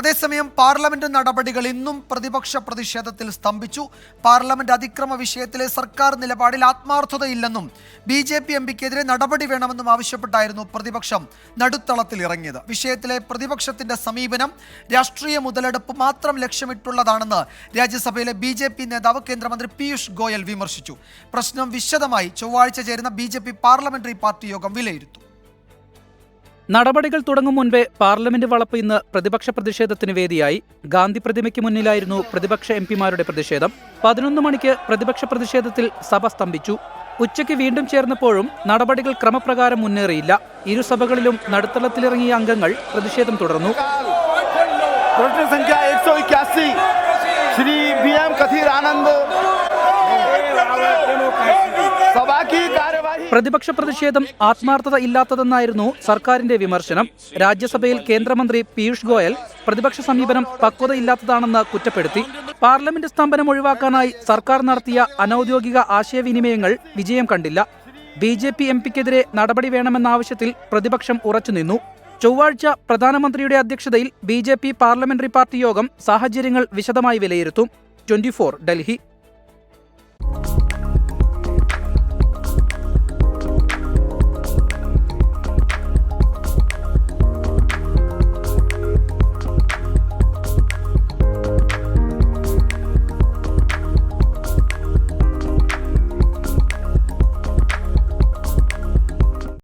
അതേസമയം പാർലമെന്റ് നടപടികൾ ഇന്നും പ്രതിപക്ഷ പ്രതിഷേധത്തിൽ സ്തംഭിച്ചു. പാർലമെന്റ് അതിക്രമ വിഷയത്തിലെ സർക്കാർ നിലപാടിൽ ആത്മാർത്ഥതയില്ലെന്നും ബി ജെ പി എം പിക്കെതിരെ നടപടി വേണമെന്നും ആവശ്യപ്പെട്ടായിരുന്നു പ്രതിപക്ഷം നടുത്തളത്തിൽ ഇറങ്ങിയത്. വിഷയത്തിലെ പ്രതിപക്ഷത്തിന്റെ സമീപനം രാഷ്ട്രീയ മുതലെടുപ്പ് മാത്രം ലക്ഷ്യമിട്ടുള്ളതാണെന്ന് രാജ്യസഭയിലെ ബി ജെ പി നേതാവ് കേന്ദ്രമന്ത്രി പീയൂഷ് ഗോയൽ വിമർശിച്ചു. പ്രശ്നം വിശദമായി ചൊവ്വാഴ്ച ചേരുന്ന B J P parliamentary party യോഗം വിലയിരുത്തും. നടപടികൾ തുടങ്ങും മുൻപേ പാർലമെന്റ് വളപ്പ് ഇന്ന് പ്രതിപക്ഷ പ്രതിഷേധത്തിന് വേദിയായി. ഗാന്ധി പ്രതിമയ്ക്ക് മുന്നിലായിരുന്നു പ്രതിപക്ഷ എംപിമാരുടെ പ്രതിഷേധം. പതിനൊന്ന് മണിക്ക് പ്രതിപക്ഷ പ്രതിഷേധത്തിൽ സഭ സ്തംഭിച്ചു. ഉച്ചയ്ക്ക് വീണ്ടും ചേർന്നപ്പോഴും നടപടികൾ ക്രമപ്രകാരം മുന്നേറിയില്ല. ഇരുസഭകളിലും നടുത്തളത്തിലിറങ്ങിയ അംഗങ്ങൾ പ്രതിഷേധം തുടർന്നു. ശ്രീ ബി എം കഥീർ ആനന്ദ് പ്രതിപക്ഷ പ്രതിഷേധം ആത്മാർത്ഥത ഇല്ലാത്തതെന്നായിരുന്നു സർക്കാരിന്റെ വിമർശനം. രാജ്യസഭയിൽ കേന്ദ്രമന്ത്രി പീയൂഷ് ഗോയൽ പ്രതിപക്ഷ സമീപനം പക്വതയില്ലാത്തതാണെന്ന് കുറ്റപ്പെടുത്തി. പാർലമെന്റ് സ്തംഭനം ഒഴിവാക്കാനായി സർക്കാർ നടത്തിയ അനൌദ്യോഗിക ആശയവിനിമയങ്ങൾ വിജയം കണ്ടില്ല. ബി ജെ പി എം പിക്കെതിരെ നടപടി വേണമെന്ന പ്രതിപക്ഷം ഉറച്ചുനിന്നു ചൊവ്വാഴ്ച പ്രധാനമന്ത്രിയുടെ അധ്യക്ഷതയിൽ B J P parliamentary party യോഗം സാഹചര്യങ്ങൾ വിശദമായി വിലയിരുത്തും. ട്വന്റി ഡൽഹി.